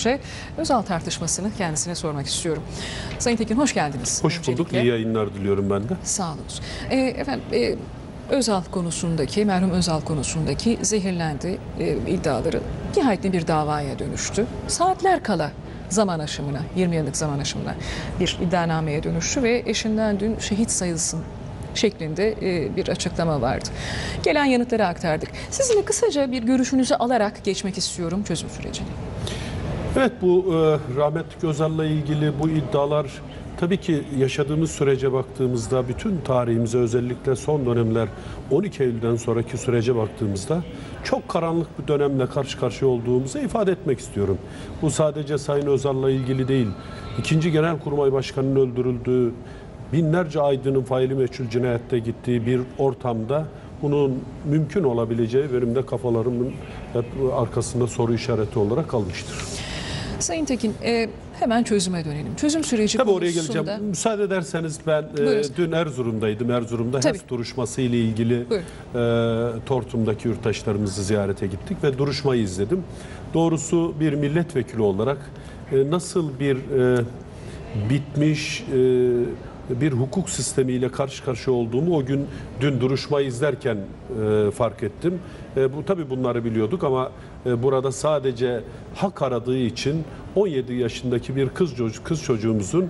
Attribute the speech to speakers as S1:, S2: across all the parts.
S1: önce Özal tartışmasını kendisine sormak istiyorum. Sayın Tekin hoş geldiniz.
S2: Hoş bulduk.
S1: öncelikle.
S2: İyi yayınlar diliyorum ben de.
S1: Sağ olun. Ee, efendim e, Özal konusundaki, merhum Özal konusundaki zehirlendi e, iddiaları nihayetli bir davaya dönüştü. Saatler kala zaman aşımına, 20 yıllık zaman aşımına bir iddianameye dönüştü ve eşinden dün şehit sayılsın şeklinde e, bir açıklama vardı. Gelen yanıtları aktardık. Sizinle kısaca bir görüşünüzü alarak geçmek istiyorum çözüm sürecine.
S2: Evet bu e, rahmetli Özal'la ilgili bu iddialar tabii ki yaşadığımız sürece baktığımızda bütün tarihimize özellikle son dönemler 12 Eylül'den sonraki sürece baktığımızda çok karanlık bir dönemle karşı karşıya olduğumuzu ifade etmek istiyorum. Bu sadece Sayın Özal'la ilgili değil. İkinci Genelkurmay Başkanı'nın öldürüldüğü binlerce aydının faili meçhul cinayette gittiği bir ortamda bunun mümkün olabileceği benim de kafalarımın hep arkasında soru işareti olarak kalmıştır.
S1: Sayın Tekin e, hemen çözüme dönelim. Çözüm süreci
S2: Tabii oraya geleceğim. Müsaade ederseniz ben e, dün Erzurum'daydım. Erzurum'da
S1: Tabii.
S2: HES duruşması ile ilgili e, Tortum'daki yurttaşlarımızı ziyarete gittik ve duruşmayı izledim. Doğrusu bir milletvekili olarak e, nasıl bir e, bitmiş e, bir hukuk sistemiyle karşı karşıya olduğumu o gün dün duruşmayı izlerken e, fark ettim. E, bu tabii bunları biliyorduk ama burada sadece hak aradığı için 17 yaşındaki bir kız çocuk kız çocuğumuzun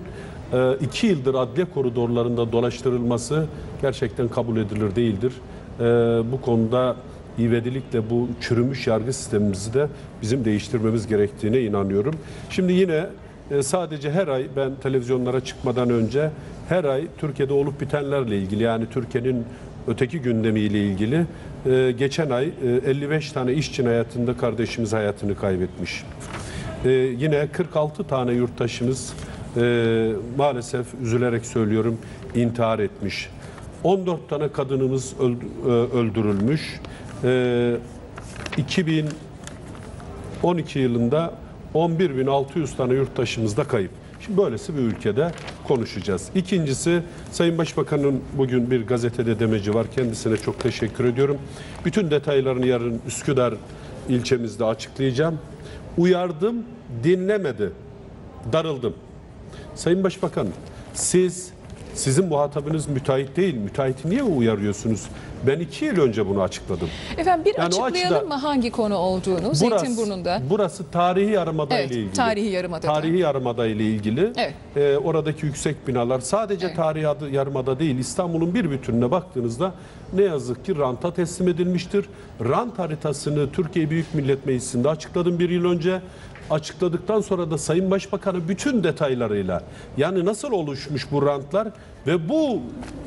S2: e, iki yıldır adliye koridorlarında dolaştırılması gerçekten kabul edilir değildir. E, bu konuda ivedilikle bu çürümüş yargı sistemimizi de bizim değiştirmemiz gerektiğine inanıyorum. Şimdi yine e, sadece her ay ben televizyonlara çıkmadan önce her ay Türkiye'de olup bitenlerle ilgili yani Türkiye'nin öteki gündemiyle ilgili e, geçen ay e, 55 tane iş cinayetinde kardeşimiz hayatını kaybetmiş. E, yine 46 tane yurttaşımız e, maalesef üzülerek söylüyorum intihar etmiş. 14 tane kadınımız e, öldürülmüş. E, 2000 12 yılında 11.600 tane yurttaşımız da kayıp. Şimdi böylesi bir ülkede konuşacağız. İkincisi Sayın Başbakan'ın bugün bir gazetede demeci var. Kendisine çok teşekkür ediyorum. Bütün detaylarını yarın Üsküdar ilçemizde açıklayacağım. Uyardım, dinlemedi. Darıldım. Sayın Başbakan, siz sizin muhatabınız müteahhit değil. Müteahhiti niye uyarıyorsunuz? Ben iki yıl önce bunu açıkladım.
S1: Efendim bir
S2: Yani
S1: açıklayalım
S2: açıda-
S1: mı hangi konu olduğunu
S2: Burası,
S1: Zeytinburnu'nda?
S2: burası tarihi yarımada
S1: Evet,
S2: ile ilgili.
S1: tarihi yarımadada.
S2: Tarihi yarımada ile ilgili.
S1: Evet.
S2: Ee, oradaki yüksek binalar sadece
S1: Evet.
S2: tarihi yarımada değil İstanbul'un bir bütününe baktığınızda ne yazık ki ranta teslim edilmiştir. Rant haritasını Türkiye Büyük Millet Meclisi'nde açıkladım bir yıl önce. Açıkladıktan sonra da Sayın Başbakanı bütün detaylarıyla yani nasıl oluşmuş bu rantlar ve bu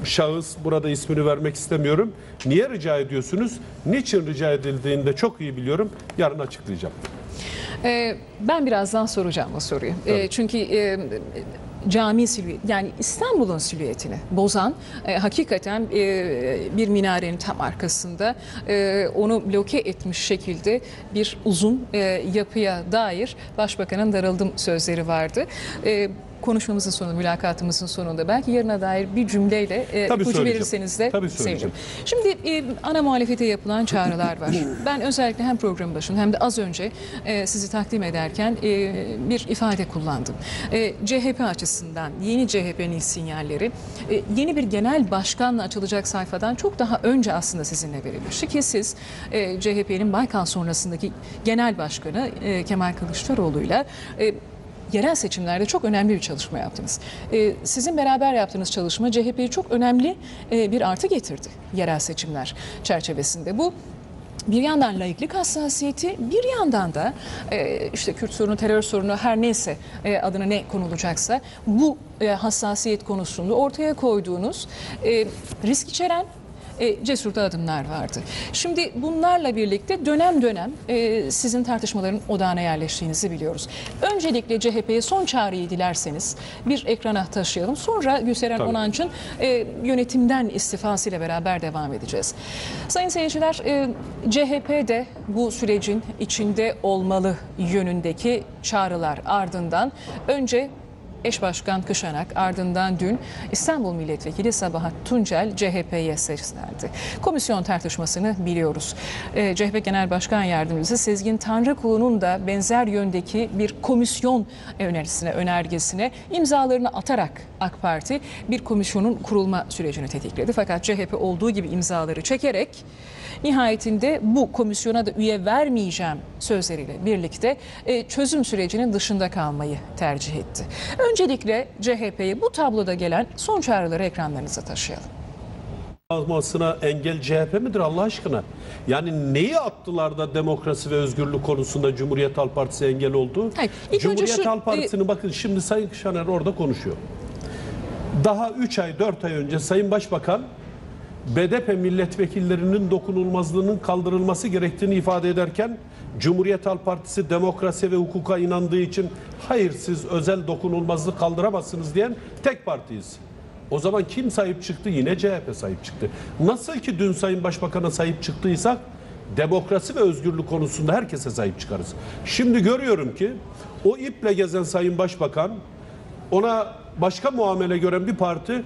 S2: şahıs burada ismini vermek istemiyorum. Niye rica ediyorsunuz? Niçin rica edildiğini de çok iyi biliyorum. Yarın açıklayacağım.
S1: Ee, ben birazdan soracağım o soruyu. Ee, çünkü e, cami silüeti yani İstanbul'un silüetini bozan e, hakikaten e, bir minarenin tam arkasında e, onu bloke etmiş şekilde bir uzun e, yapıya dair Başbakanın darıldım sözleri vardı. E, konuşmamızın sonu, mülakatımızın sonunda belki yarına dair bir cümleyle e,
S2: Tabii
S1: ipucu
S2: söyleyeceğim.
S1: verirseniz de
S2: Tabii
S1: sevinirim. Şimdi e, ana muhalefete yapılan çağrılar var. Ben özellikle hem programın başında hem de az önce e, sizi takdim ederken e, bir ifade kullandım. E, CHP açısından yeni CHP'nin sinyalleri e, yeni bir genel başkanla açılacak sayfadan çok daha önce aslında sizinle verilmişti ki siz e, CHP'nin Baykal sonrasındaki genel başkanı e, Kemal Kılıçdaroğlu'yla e, yerel seçimlerde çok önemli bir çalışma yaptınız. Ee, sizin beraber yaptığınız çalışma CHP'ye çok önemli e, bir artı getirdi yerel seçimler çerçevesinde. Bu bir yandan laiklik hassasiyeti, bir yandan da e, işte Kürt sorunu, terör sorunu her neyse e, adına ne konulacaksa bu e, hassasiyet konusunda ortaya koyduğunuz risk içeren e, cesur da adımlar vardı. Şimdi bunlarla birlikte dönem dönem e, sizin tartışmaların odağına yerleştiğinizi biliyoruz. Öncelikle CHP'ye son çağrıyı dilerseniz bir ekrana taşıyalım. Sonra Gülseren
S2: Tabii.
S1: Onanç'ın e, yönetimden istifasıyla beraber devam edeceğiz. Sayın seyirciler, e, CHP de bu sürecin içinde olmalı yönündeki çağrılar ardından önce eş başkan Kışanak ardından dün İstanbul Milletvekili Sabahat Tuncel CHP'ye seslendi. Komisyon tartışmasını biliyoruz. Ee, CHP Genel Başkan Yardımcısı Sezgin Tanrıkulu'nun da benzer yöndeki bir komisyon önerisine, önergesine imzalarını atarak AK Parti bir komisyonun kurulma sürecini tetikledi. Fakat CHP olduğu gibi imzaları çekerek nihayetinde bu komisyona da üye vermeyeceğim sözleriyle birlikte e, çözüm sürecinin dışında kalmayı tercih etti. Öncelikle CHP'ye bu tabloda gelen son çağrıları ekranlarınıza taşıyalım.
S2: almasına engel CHP midir Allah aşkına? Yani neyi attılar da demokrasi ve özgürlük konusunda Cumhuriyet Halk Partisi engel oldu?
S1: Hayır,
S2: Cumhuriyet
S1: şu-
S2: Halk Partisi'nin bakın şimdi Sayın Kışaner orada konuşuyor. Daha 3 ay 4 ay önce Sayın Başbakan BDP milletvekillerinin dokunulmazlığının kaldırılması gerektiğini ifade ederken Cumhuriyet Halk Partisi demokrasi ve hukuka inandığı için hayır siz özel dokunulmazlık kaldıramazsınız diyen tek partiyiz. O zaman kim sahip çıktı? Yine CHP sahip çıktı. Nasıl ki dün Sayın Başbakan'a sahip çıktıysak demokrasi ve özgürlük konusunda herkese sahip çıkarız. Şimdi görüyorum ki o iple gezen Sayın Başbakan ona başka muamele gören bir parti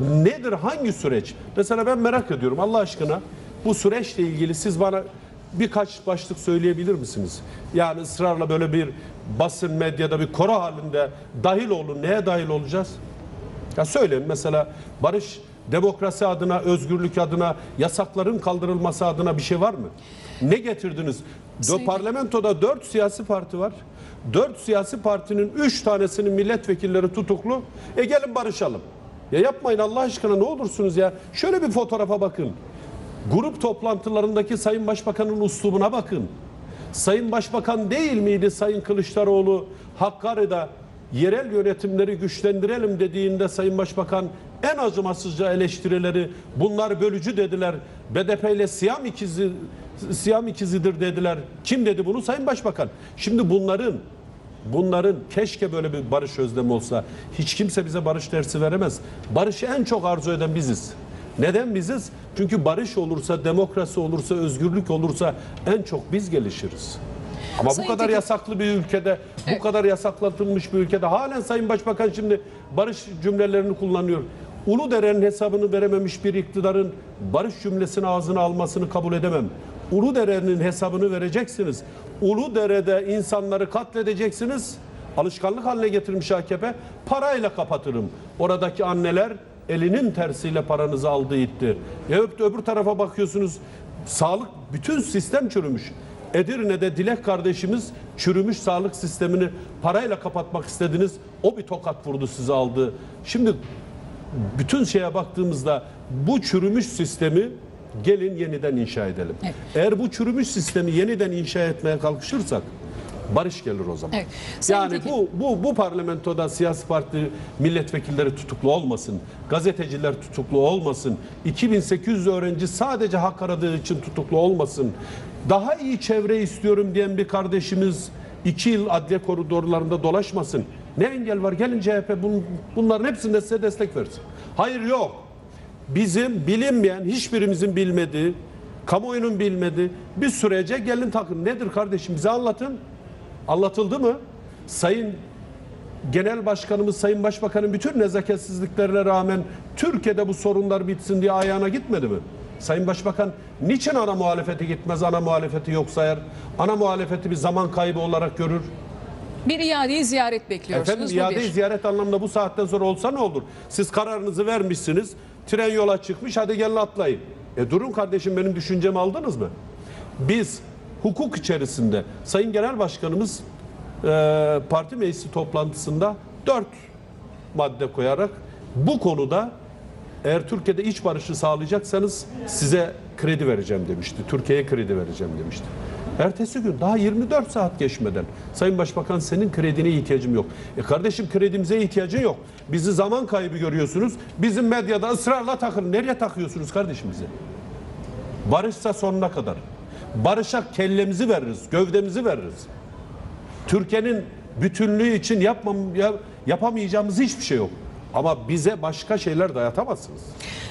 S2: nedir hangi süreç? Mesela ben merak ediyorum Allah aşkına bu süreçle ilgili siz bana birkaç başlık söyleyebilir misiniz? Yani ısrarla böyle bir basın medyada bir koro halinde dahil olun. Neye dahil olacağız? Ya söyleyin mesela barış, demokrasi adına, özgürlük adına, yasakların kaldırılması adına bir şey var mı? Ne getirdiniz? Dö- Parlamentoda dört siyasi parti var. Dört siyasi partinin üç tanesinin milletvekilleri tutuklu. E gelin barışalım. Ya yapmayın Allah aşkına ne olursunuz ya. Şöyle bir fotoğrafa bakın. Grup toplantılarındaki Sayın Başbakan'ın uslubuna bakın. Sayın Başbakan değil miydi Sayın Kılıçdaroğlu Hakkari'de yerel yönetimleri güçlendirelim dediğinde Sayın Başbakan en acımasızca eleştirileri bunlar bölücü dediler. BDP ile Siyam ikizi Siyam ikizidir dediler. Kim dedi bunu? Sayın Başbakan. Şimdi bunların Bunların keşke böyle bir barış özlemi olsa. Hiç kimse bize barış dersi veremez. Barışı en çok arzu eden biziz. Neden biziz? Çünkü barış olursa, demokrasi olursa, özgürlük olursa en çok biz gelişiriz. Ama
S1: Sayın
S2: bu kadar
S1: Tekin-
S2: yasaklı bir ülkede, bu
S1: Evet.
S2: kadar yasaklatılmış bir ülkede halen Sayın Başbakan şimdi barış cümlelerini kullanıyor. Uludere'nin hesabını verememiş bir iktidarın barış cümlesini ağzına almasını kabul edemem. Uludere'nin hesabını vereceksiniz. Uludere'de insanları katledeceksiniz. Alışkanlık haline getirmiş AKP. Parayla kapatırım. Oradaki anneler elinin tersiyle paranızı aldı itti. Ya öp- öbür tarafa bakıyorsunuz. Sağlık bütün sistem çürümüş. Edirne'de Dilek kardeşimiz çürümüş sağlık sistemini parayla kapatmak istediniz. O bir tokat vurdu sizi aldı. Şimdi bütün şeye baktığımızda bu çürümüş sistemi gelin yeniden inşa edelim.
S1: Evet.
S2: Eğer bu çürümüş sistemi yeniden inşa etmeye kalkışırsak barış gelir o zaman.
S1: Evet. Sayın
S2: Yani
S1: Tekin-
S2: bu bu bu parlamentoda siyasi parti milletvekilleri tutuklu olmasın. Gazeteciler tutuklu olmasın. 2800 öğrenci sadece hak aradığı için tutuklu olmasın. Daha iyi çevre istiyorum diyen bir kardeşimiz iki yıl adliye koridorlarında dolaşmasın. Ne engel var? Gelin CHP bun, bunların hepsinde size destek versin. Hayır yok. Bizim bilinmeyen, hiçbirimizin bilmediği, kamuoyunun bilmediği bir sürece gelin takın. Nedir kardeşim bize anlatın. Anlatıldı mı? Sayın Genel Başkanımız, Sayın Başbakanın bütün nezaketsizliklerine rağmen Türkiye'de bu sorunlar bitsin diye ayağına gitmedi mi? Sayın Başbakan niçin ana muhalefete gitmez, ana muhalefeti yok sayar? Ana muhalefeti bir zaman kaybı olarak görür.
S1: Bir iadeyi ziyaret bekliyorsunuz.
S2: Efendim
S1: bu
S2: iade
S1: bir.
S2: ziyaret anlamında bu saatten sonra olsa ne olur? Siz kararınızı vermişsiniz. Tren yola çıkmış hadi gelin atlayın. E durun kardeşim benim düşüncemi aldınız mı? Biz hukuk içerisinde Sayın Genel Başkanımız e, parti meclisi toplantısında dört madde koyarak bu konuda eğer Türkiye'de iç barışı sağlayacaksanız size kredi vereceğim demişti. Türkiye'ye kredi vereceğim demişti. Ertesi gün daha 24 saat geçmeden Sayın Başbakan senin kredine ihtiyacım yok. E kardeşim kredimize ihtiyacın yok. Bizi zaman kaybı görüyorsunuz. Bizim medyada ısrarla takın. Nereye takıyorsunuz kardeşim bizi? Barışsa sonuna kadar. Barışa kellemizi veririz, gövdemizi veririz. Türkiye'nin bütünlüğü için yapmam, ya- yapamayacağımız hiçbir şey yok. Ama bize başka şeyler dayatamazsınız.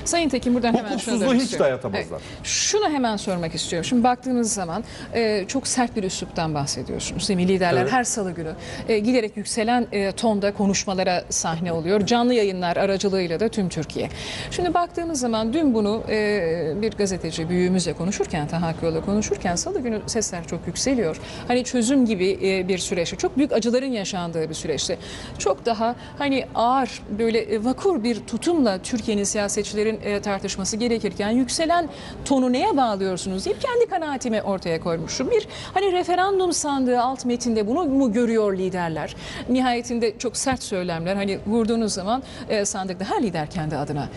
S1: Sayın Tekin buradan hemen şunu
S2: Hukuksuzluğu hiç
S1: istiyorum.
S2: dayatamazlar.
S1: Şunu hemen sormak istiyorum. Şimdi baktığınız zaman e, çok sert bir üsluptan bahsediyorsunuz. Değil mi? Liderler
S2: Evet.
S1: her salı günü e, giderek yükselen e, tonda konuşmalara sahne oluyor. Canlı yayınlar aracılığıyla da tüm Türkiye. Şimdi baktığımız zaman dün bunu e, bir gazeteci büyüğümüzle konuşurken, Tahakkü'yle konuşurken salı günü sesler çok yükseliyor. Hani çözüm gibi e, bir süreçte, çok büyük acıların yaşandığı bir süreçte. Çok daha hani ağır böyle e, vakur bir tutumla Türkiye'nin siyasetçilerin e, tartışması gerekirken yükselen tonu neye bağlıyorsunuz deyip kendi kanaatimi ortaya koymuşum. Bir hani referandum sandığı alt metinde bunu mu görüyor liderler? Nihayetinde çok sert söylemler hani vurduğunuz zaman e, sandıkta her lider kendi adına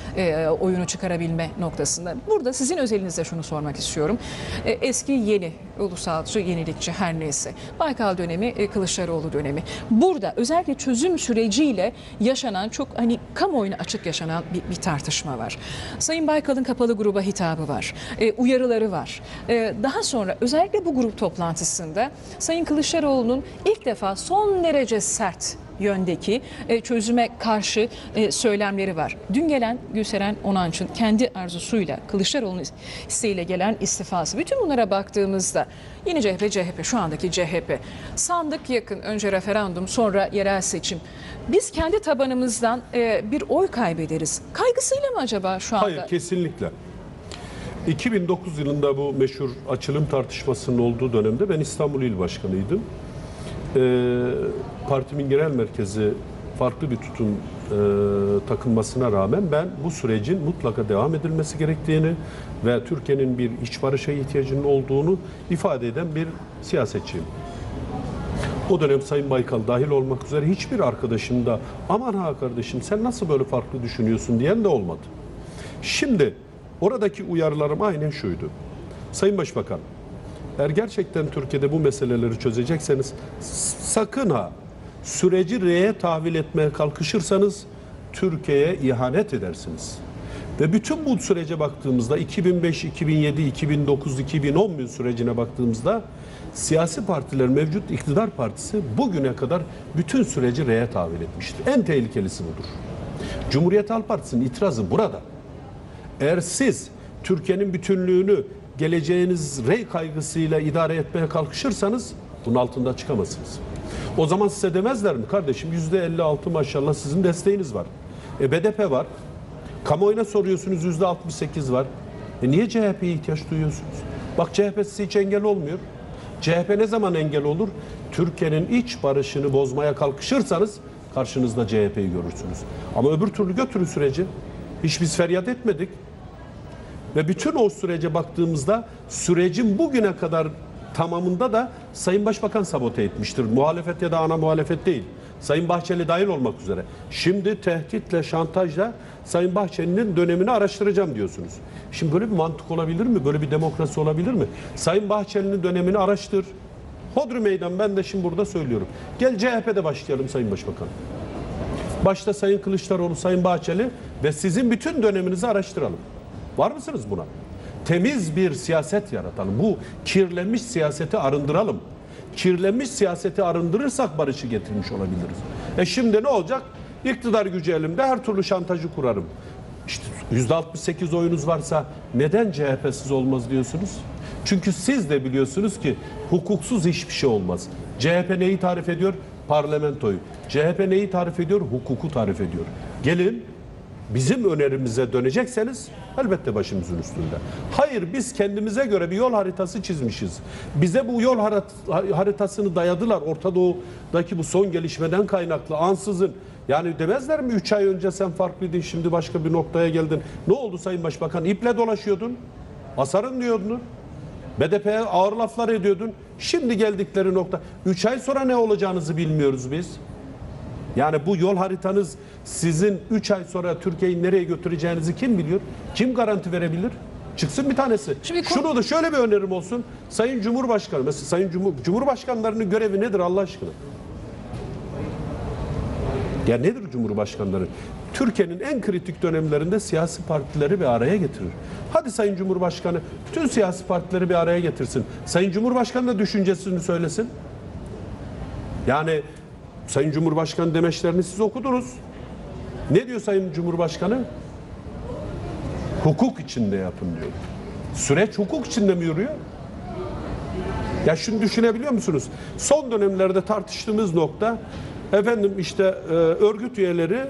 S1: oyunu çıkarabilme noktasında. Burada sizin özelinizde şunu sormak istiyorum. Eski yeni ulusalcı yenilikçi her neyse. Baykal dönemi, Kılıçdaroğlu dönemi. Burada özellikle çözüm süreciyle yaşanan çok hani kamuoyuna açık yaşanan bir, bir tartışma var. Sayın Baykal'ın kapalı gruba hitabı var. E, uyarıları var. E, daha sonra özellikle bu grup toplantısında Sayın Kılıçdaroğlu'nun ilk defa son derece sert yöndeki e, çözüme karşı e, söylemleri var. Dün gelen Gülseren Onanç'ın kendi arzusuyla Kılıçdaroğlu'nun isteğiyle gelen istifası. Bütün bunlara baktığımızda yeni CHP, CHP şu andaki CHP sandık yakın önce referandum sonra yerel seçim. Biz kendi tabanımızdan e, bir oy kaybederiz. Kaygısıyla mı acaba şu anda?
S2: Hayır kesinlikle. 2009 yılında bu meşhur açılım tartışmasının olduğu dönemde ben İstanbul İl Başkanıydım. Ee, partimin genel merkezi farklı bir tutum e, takınmasına rağmen ben bu sürecin mutlaka devam edilmesi gerektiğini ve Türkiye'nin bir iç barışa ihtiyacının olduğunu ifade eden bir siyasetçiyim. O dönem Sayın Baykal dahil olmak üzere hiçbir arkadaşım da aman ha kardeşim sen nasıl böyle farklı düşünüyorsun diyen de olmadı. Şimdi oradaki uyarılarım aynen şuydu. Sayın Başbakan, eğer gerçekten Türkiye'de bu meseleleri çözecekseniz sakın ha süreci R'ye tahvil etmeye kalkışırsanız Türkiye'ye ihanet edersiniz. Ve bütün bu sürece baktığımızda 2005, 2007, 2009, 2010 sürecine baktığımızda siyasi partiler mevcut iktidar partisi bugüne kadar bütün süreci R'ye tahvil etmiştir. En tehlikelisi budur. Cumhuriyet Halk Partisi'nin itirazı burada. Eğer siz Türkiye'nin bütünlüğünü geleceğiniz rey kaygısıyla idare etmeye kalkışırsanız bunun altında çıkamazsınız. O zaman size demezler mi kardeşim yüzde 56 maşallah sizin desteğiniz var. E BDP var. Kamuoyuna soruyorsunuz yüzde 68 var. E niye CHP'ye ihtiyaç duyuyorsunuz? Bak CHP size hiç engel olmuyor. CHP ne zaman engel olur? Türkiye'nin iç barışını bozmaya kalkışırsanız karşınızda CHP'yi görürsünüz. Ama öbür türlü götürün süreci. Hiç biz feryat etmedik. Ve bütün o sürece baktığımızda sürecin bugüne kadar tamamında da Sayın Başbakan sabote etmiştir. Muhalefet ya da ana muhalefet değil. Sayın Bahçeli dahil olmak üzere. Şimdi tehditle, şantajla Sayın Bahçeli'nin dönemini araştıracağım diyorsunuz. Şimdi böyle bir mantık olabilir mi? Böyle bir demokrasi olabilir mi? Sayın Bahçeli'nin dönemini araştır. Hodri meydan ben de şimdi burada söylüyorum. Gel CHP'de başlayalım Sayın Başbakan. Başta Sayın Kılıçdaroğlu, Sayın Bahçeli ve sizin bütün döneminizi araştıralım. Var mısınız buna? Temiz bir siyaset yaratalım. Bu kirlenmiş siyaseti arındıralım. Kirlenmiş siyaseti arındırırsak barışı getirmiş olabiliriz. E şimdi ne olacak? İktidar gücü elimde her türlü şantajı kurarım. İşte %68 oyunuz varsa neden CHP'siz olmaz diyorsunuz? Çünkü siz de biliyorsunuz ki hukuksuz hiçbir şey olmaz. CHP neyi tarif ediyor? Parlamentoyu. CHP neyi tarif ediyor? Hukuku tarif ediyor. Gelin bizim önerimize dönecekseniz elbette başımızın üstünde. Hayır biz kendimize göre bir yol haritası çizmişiz. Bize bu yol harit- haritasını dayadılar. Orta Doğu'daki bu son gelişmeden kaynaklı ansızın. Yani demezler mi 3 ay önce sen farklıydın şimdi başka bir noktaya geldin. Ne oldu Sayın Başbakan? İple dolaşıyordun. Asarın diyordun. BDP'ye ağır laflar ediyordun. Şimdi geldikleri nokta. 3 ay sonra ne olacağınızı bilmiyoruz biz. Yani bu yol haritanız sizin 3 ay sonra Türkiye'yi nereye götüreceğinizi kim biliyor? Kim garanti verebilir? Çıksın bir tanesi.
S1: Şimdi
S2: Şunu da şöyle bir önerim olsun. Sayın Cumhurbaşkanı, mesela Sayın Cumhur, Cumhurbaşkanlarının görevi nedir Allah aşkına? Ya nedir Cumhurbaşkanları? Türkiye'nin en kritik dönemlerinde siyasi partileri bir araya getirir. Hadi Sayın Cumhurbaşkanı bütün siyasi partileri bir araya getirsin. Sayın Cumhurbaşkanı da düşüncesini söylesin. Yani Sayın Cumhurbaşkanı demeçlerini siz okudunuz. Ne diyor Sayın Cumhurbaşkanı? Hukuk içinde yapın diyor. Süreç hukuk içinde mi yürüyor? Ya şunu düşünebiliyor musunuz? Son dönemlerde tartıştığımız nokta efendim işte e, örgüt üyeleri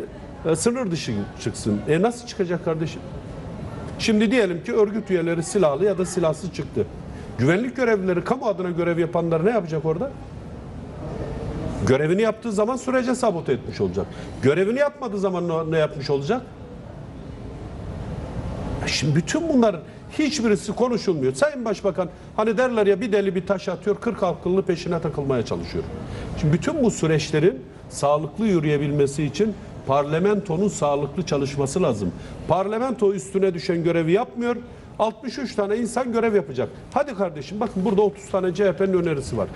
S2: e, sınır dışı çıksın. E nasıl çıkacak kardeşim? Şimdi diyelim ki örgüt üyeleri silahlı ya da silahsız çıktı. Güvenlik görevlileri kamu adına görev yapanlar ne yapacak orada? Görevini yaptığı zaman sürece sabote etmiş olacak. Görevini yapmadığı zaman ne- yapmış olacak? Şimdi bütün bunların hiçbirisi konuşulmuyor. Sayın Başbakan hani derler ya bir deli bir taş atıyor 40 akıllı peşine takılmaya çalışıyor. Şimdi bütün bu süreçlerin sağlıklı yürüyebilmesi için parlamentonun sağlıklı çalışması lazım. Parlamento üstüne düşen görevi yapmıyor. 63 tane insan görev yapacak. Hadi kardeşim bakın burada 30 tane CHP'nin önerisi var.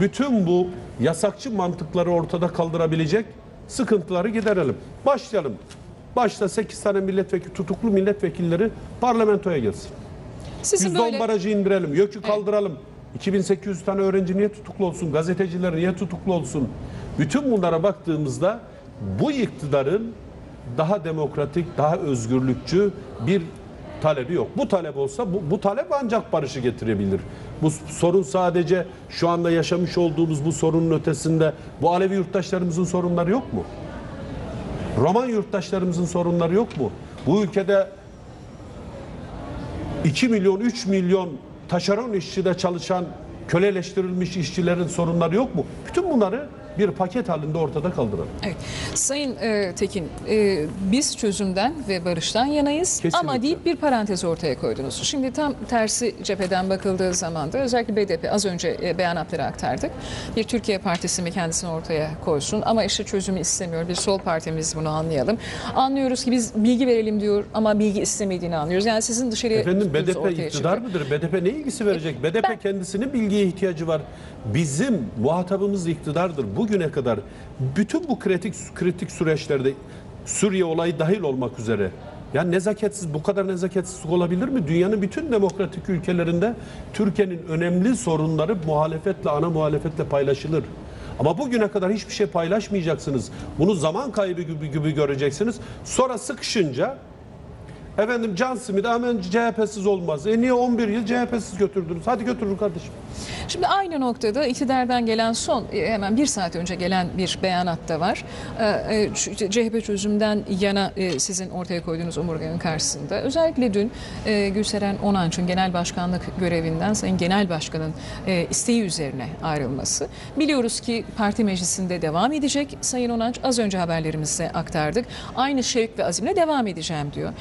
S2: Bütün bu yasakçı mantıkları ortada kaldırabilecek sıkıntıları giderelim. Başlayalım. Başta 8 tane milletvekili, tutuklu milletvekilleri parlamentoya gelsin.
S1: Sizin
S2: %10
S1: böyle
S2: barajı indirelim, yökü kaldıralım. 2800 tane öğrenci niye tutuklu olsun? Gazeteciler niye tutuklu olsun? Bütün bunlara baktığımızda bu iktidarın daha demokratik, daha özgürlükçü bir talebi yok. Bu talep olsa bu, bu talep ancak barışı getirebilir. Bu sorun sadece şu anda yaşamış olduğumuz bu sorunun ötesinde bu Alevi yurttaşlarımızın sorunları yok mu? Roman yurttaşlarımızın sorunları yok mu? Bu ülkede 2 milyon, 3 milyon taşeron işçide çalışan köleleştirilmiş işçilerin sorunları yok mu? Bütün bunları bir paket halinde ortada kaldıralım.
S1: Evet. Sayın e, Tekin, e, biz çözümden ve barıştan yanayız
S2: Kesinlikle.
S1: ama deyip bir parantez ortaya koydunuz. Şimdi tam tersi cepheden bakıldığı zaman da özellikle BDP az önce e, beyanatları aktardık. Bir Türkiye Partisi mi kendisini ortaya koysun ama işte çözümü istemiyor. Bir sol partimiz bunu anlayalım. Anlıyoruz ki biz bilgi verelim diyor ama bilgi istemediğini anlıyoruz. Yani sizin dışarıya
S2: Efendim BDP iktidar
S1: çıkıyor.
S2: mıdır? BDP ne ilgisi verecek? BDP
S1: ben-
S2: kendisinin bilgiye ihtiyacı var. Bizim muhatabımız iktidardır. Bugüne kadar bütün bu kritik kritik süreçlerde Suriye olayı dahil olmak üzere ya nezaketsiz bu kadar nezaketsizlik olabilir mi? Dünyanın bütün demokratik ülkelerinde Türkiye'nin önemli sorunları muhalefetle, ana muhalefetle paylaşılır. Ama bugüne kadar hiçbir şey paylaşmayacaksınız. Bunu zaman kaybı gibi, gibi göreceksiniz. Sonra sıkışınca Efendim Can Simit hemen CHP'siz olmaz. E niye 11 yıl CHP'siz götürdünüz? Hadi götürün kardeşim.
S1: Şimdi aynı noktada iktidardan gelen son e, hemen bir saat önce gelen bir beyanat da var. E, şu- CHP çözümden yana e, sizin ortaya koyduğunuz omurganın karşısında. Özellikle dün e, Gülseren Onanç'ın genel başkanlık görevinden Sayın Genel Başkan'ın e, isteği üzerine ayrılması. Biliyoruz ki parti meclisinde devam edecek. Sayın Onanç az önce haberlerimizde aktardık. Aynı şevk ve azimle devam edeceğim diyor.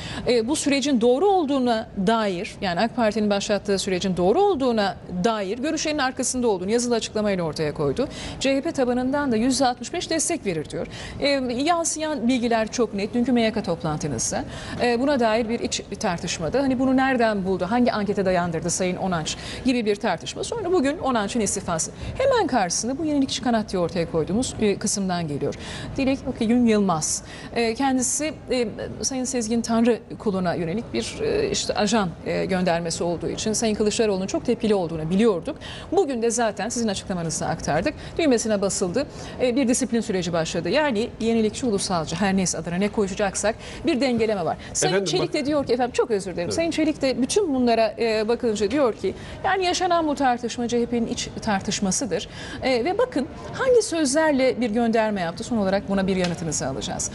S1: Bu sürecin doğru olduğuna dair yani AK Parti'nin başlattığı sürecin doğru olduğuna dair görüşlerin arkasında olduğunu yazılı açıklamayla ortaya koydu. CHP tabanından da %65 destek verir diyor. E, yansıyan bilgiler çok net. Dünkü MYK toplantınızda e, buna dair bir iç tartışmada hani bunu nereden buldu, hangi ankete dayandırdı Sayın Onanç gibi bir tartışma. Sonra bugün Onanç'ın istifası. Hemen karşısında bu yenilikçi kanat diye ortaya koyduğumuz e, kısımdan geliyor. Dilek Okuyun Yılmaz. E, kendisi e, Sayın Sezgin Tanrı kuluna yönelik bir e, işte ajan e, göndermesi olduğu için Sayın Kılıçdaroğlu'nun çok tepkili olduğunu biliyorduk. Bugün de zaten sizin açıklamanızı aktardık. Düğmesine basıldı. E, bir disiplin süreci başladı. Yani yenilikçi ulusalcı her neyse adına ne koyacaksak bir dengeleme var. Sayın
S2: Efendim,
S1: Çelik de diyor ki efendim çok özür dilerim. Sayın Çelik de bütün bunlara bakınca diyor ki yani yaşanan bu tartışma CHP'nin iç tartışmasıdır. Ve bakın hangi sözlerle bir gönderme yaptı. Son olarak buna bir yanıtınızı alacağız.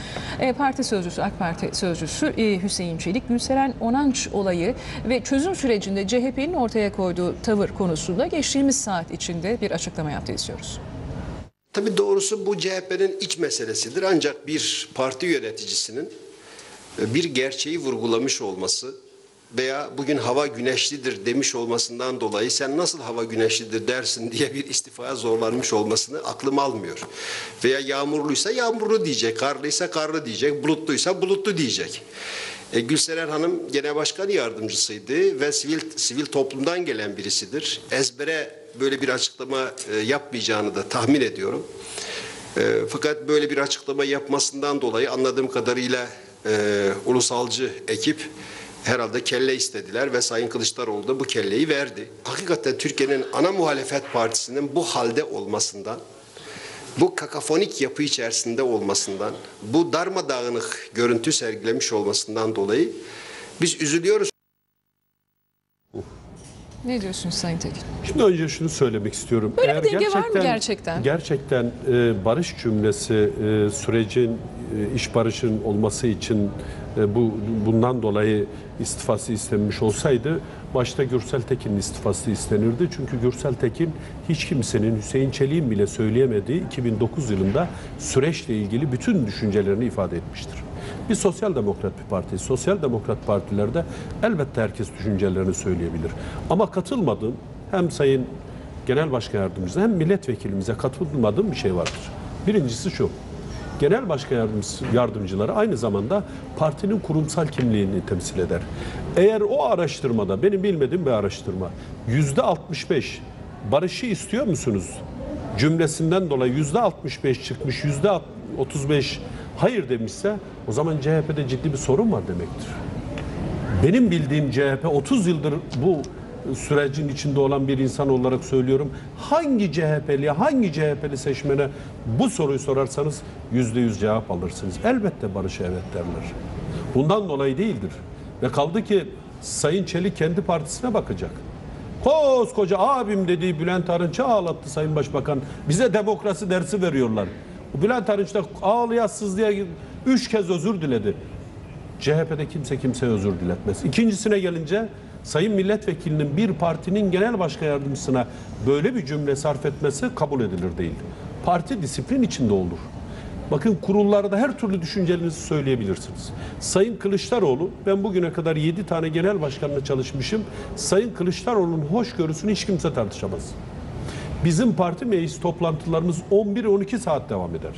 S1: Parti sözcüsü AK Parti sözcüsü Hüseyin Çelik Gülseren Onanç olayı ve çözüm sürecinde CHP'nin ortaya koyduğu tavır konusunda geçtiğimiz saat içinde bir açıklama yaptı istiyoruz.
S3: Tabii doğrusu bu CHP'nin iç meselesidir. Ancak bir parti yöneticisinin e, bir gerçeği vurgulamış olması veya bugün hava güneşlidir demiş olmasından dolayı sen nasıl hava güneşlidir dersin diye bir istifaya zorlanmış olmasını aklım almıyor. Veya yağmurluysa yağmurlu diyecek, karlıysa karlı diyecek, bulutluysa bulutlu diyecek. E, Gülseren Hanım genel başkan yardımcısıydı ve sivil sivil toplumdan gelen birisidir. Ezbere böyle bir açıklama e, yapmayacağını da tahmin ediyorum. E, fakat böyle bir açıklama yapmasından dolayı anladığım kadarıyla e, ulusalcı ekip herhalde kelle istediler ve Sayın Kılıçdaroğlu da bu kelleyi verdi. Hakikaten Türkiye'nin ana muhalefet partisinin bu halde olmasından bu kakafonik yapı içerisinde olmasından, bu darmadağınık görüntü sergilemiş olmasından dolayı biz üzülüyoruz.
S1: Ne diyorsunuz Sayın Tekin?
S2: Şimdi önce şunu söylemek istiyorum.
S1: Böyle bir denge var mı gerçekten?
S2: Gerçekten e, barış cümlesi e, sürecin e, iş barışın olması için bu bundan dolayı istifası istenmiş olsaydı başta Gürsel Tekin'in istifası istenirdi. Çünkü Gürsel Tekin hiç kimsenin Hüseyin Çelik'in bile söyleyemediği 2009 yılında süreçle ilgili bütün düşüncelerini ifade etmiştir. Bir sosyal demokrat bir parti. Sosyal demokrat partilerde elbette herkes düşüncelerini söyleyebilir. Ama katılmadığım hem Sayın Genel Başkan Yardımcısı hem milletvekilimize katılmadığım bir şey vardır. Birincisi şu. Genel Başkan Yardımcısı, yardımcıları aynı zamanda partinin kurumsal kimliğini temsil eder. Eğer o araştırmada benim bilmediğim bir araştırma yüzde 65 barışı istiyor musunuz? Cümlesinden dolayı yüzde 65 çıkmış yüzde 35 hayır demişse o zaman CHP'de ciddi bir sorun var demektir. Benim bildiğim CHP 30 yıldır bu sürecin içinde olan bir insan olarak söylüyorum. Hangi CHP'li, hangi CHP'li seçmene bu soruyu sorarsanız yüzde yüz cevap alırsınız. Elbette Barış'a evet derler. Bundan dolayı değildir. Ve kaldı ki Sayın Çelik kendi partisine bakacak. Koskoca abim dediği Bülent Arınç'ı ağlattı Sayın Başbakan. Bize demokrasi dersi veriyorlar. Bülent Arınç da ağlaya sızlıya üç kez özür diledi. CHP'de kimse kimseye özür diletmez. İkincisine gelince Sayın Milletvekilinin bir partinin genel başkan yardımcısına böyle bir cümle sarf etmesi kabul edilir değil. Parti disiplin içinde olur. Bakın kurullarda her türlü düşüncelerinizi söyleyebilirsiniz. Sayın Kılıçdaroğlu, ben bugüne kadar 7 tane genel başkanla çalışmışım. Sayın Kılıçdaroğlu'nun hoşgörüsünü hiç kimse tartışamaz. Bizim parti meclis toplantılarımız 11-12 saat devam eder.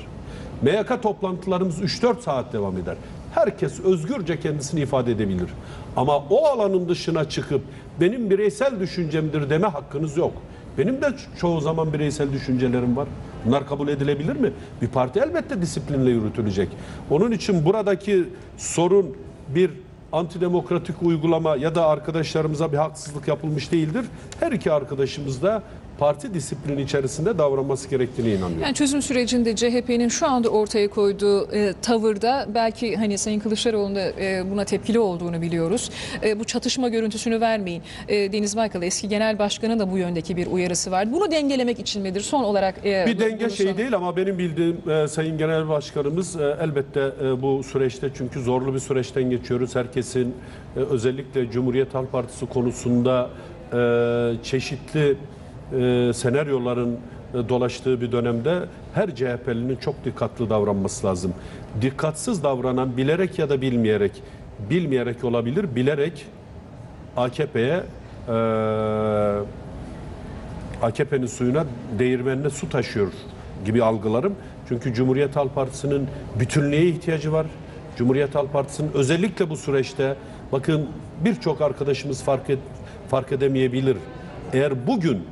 S2: MYK toplantılarımız 3-4 saat devam eder. Herkes özgürce kendisini ifade edebilir. Ama o alanın dışına çıkıp benim bireysel düşüncemdir deme hakkınız yok. Benim de çoğu zaman bireysel düşüncelerim var. Bunlar kabul edilebilir mi? Bir parti elbette disiplinle yürütülecek. Onun için buradaki sorun bir antidemokratik uygulama ya da arkadaşlarımıza bir haksızlık yapılmış değildir. Her iki arkadaşımız da parti disiplini içerisinde davranması gerektiğine inanıyorum.
S1: Yani çözüm sürecinde CHP'nin şu anda ortaya koyduğu e, tavırda belki hani Sayın Kılıçdaroğlu'nun da e, buna tepkili olduğunu biliyoruz. E, bu çatışma görüntüsünü vermeyin. E, Deniz Baykal eski genel başkanın da bu yöndeki bir uyarısı var. Bunu dengelemek için midir? Son olarak e,
S2: Bir denge
S1: son-
S2: değil ama benim bildiğim e, Sayın Genel Başkanımız e, elbette e, bu süreçte çünkü zorlu bir süreçten geçiyoruz. Herkesin e, özellikle Cumhuriyet Halk Partisi konusunda e, çeşitli e, senaryoların e, dolaştığı bir dönemde her CHP'linin çok dikkatli davranması lazım. Dikkatsiz davranan bilerek ya da bilmeyerek, bilmeyerek olabilir, bilerek AKP'ye e, AKP'nin suyuna değirmenine su taşıyor gibi algılarım. Çünkü Cumhuriyet Halk Partisi'nin bütünlüğe ihtiyacı var. Cumhuriyet Halk Partisi'nin özellikle bu süreçte bakın birçok arkadaşımız fark et, fark edemeyebilir. Eğer bugün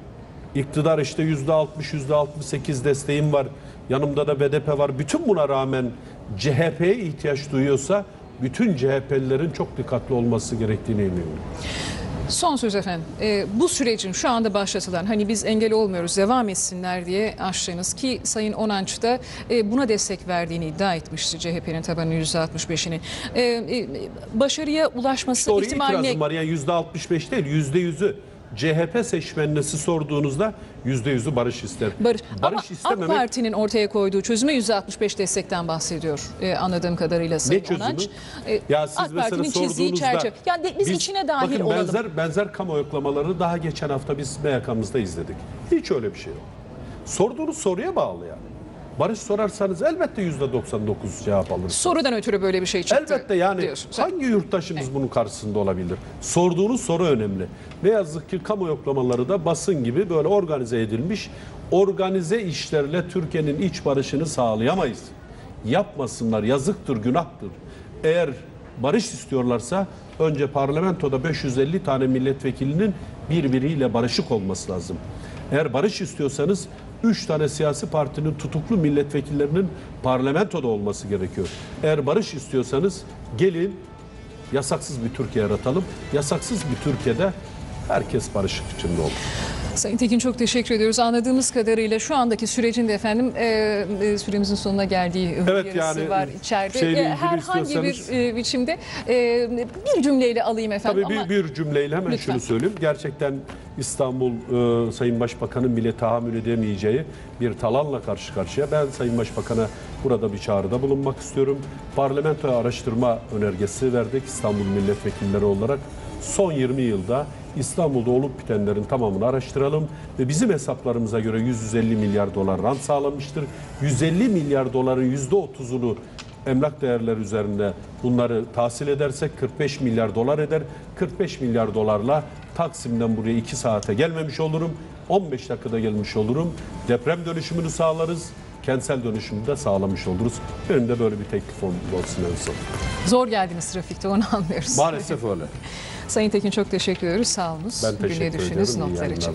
S2: iktidar işte yüzde 60 yüzde 68 desteğim var. Yanımda da BDP var. Bütün buna rağmen CHP'ye ihtiyaç duyuyorsa bütün CHP'lilerin çok dikkatli olması gerektiğine eminim.
S1: Son söz efendim. Ee, bu sürecin şu anda başlatılan hani biz engel olmuyoruz devam etsinler diye açtığınız ki Sayın Onanç da e, buna destek verdiğini iddia etmişti CHP'nin tabanının %65'ini. Ee, e, başarıya ulaşması
S2: Doğru
S1: ihtimaline
S2: itirazım var. Yani yüzde 65 değil, yüzde yüzü. CHP seçmenine siz sorduğunuzda yüzde yüzü barış ister.
S1: Barış. Ama
S2: istememek
S1: AK Parti'nin ortaya koyduğu çözüme %65 destekten bahsediyor e, anladığım kadarıyla Sayın
S2: ne çözümü?
S1: Onanç. E,
S2: Ya siz
S1: AK Parti'nin çizdiği çerçeve. Yani de- biz, içine dahil
S2: bakın
S1: olalım.
S2: benzer benzer kamu yoklamaları daha geçen hafta biz MYK'mızda izledik. Hiç öyle bir şey yok. Sorduğunuz soruya bağlı yani. Barış sorarsanız elbette yüzde 99 cevap alırsınız.
S1: Sorudan ötürü böyle bir şey çıktı.
S2: Elbette yani
S1: diyorsun
S2: hangi yurttaşımız bunun karşısında olabilir? Sorduğunuz soru önemli. Ne yazık ki kamu yoklamaları da basın gibi böyle organize edilmiş. Organize işlerle Türkiye'nin iç barışını sağlayamayız. Yapmasınlar, yazıktır, günahtır. Eğer barış istiyorlarsa önce parlamentoda 550 tane milletvekilinin birbiriyle barışık olması lazım. Eğer barış istiyorsanız 3 tane siyasi partinin tutuklu milletvekillerinin parlamentoda olması gerekiyor. Eğer barış istiyorsanız gelin yasaksız bir Türkiye yaratalım. Yasaksız bir Türkiye'de herkes barışık içinde olur.
S1: Sayın Tekin çok teşekkür ediyoruz. Anladığımız kadarıyla şu andaki sürecin de efendim e, e, süremizin sonuna geldiği
S2: Evet, yani,
S1: var içeride. E, herhangi bir e, biçimde e, bir cümleyle alayım efendim.
S2: Tabii
S1: ama
S2: bir, bir cümleyle hemen
S1: Lütfen.
S2: şunu söyleyeyim. Gerçekten İstanbul e, Sayın Başbakan'ın bile tahammül edemeyeceği bir talanla karşı karşıya. Ben Sayın Başbakan'a burada bir çağrıda bulunmak istiyorum. Parlamentoya araştırma önergesi verdik İstanbul milletvekilleri olarak. Son 20 yılda İstanbul'da olup bitenlerin tamamını araştıralım ve bizim hesaplarımıza göre 150 milyar dolar rant sağlanmıştır. 150 milyar doların %30'unu emlak değerleri üzerinde bunları tahsil edersek 45 milyar dolar eder. 45 milyar dolarla Taksim'den buraya 2 saate gelmemiş olurum. 15 dakikada gelmiş olurum. Deprem dönüşümünü sağlarız. Kentsel dönüşümü de sağlamış oluruz. Benim de böyle bir teklifim olsun en son.
S1: zor geldiniz trafikte onu anlıyoruz.
S2: Maalesef öyle.
S1: Sayın Tekin çok teşekkür ediyoruz. Sağ olunuz.
S2: Ben teşekkür. İyi
S1: notlar için.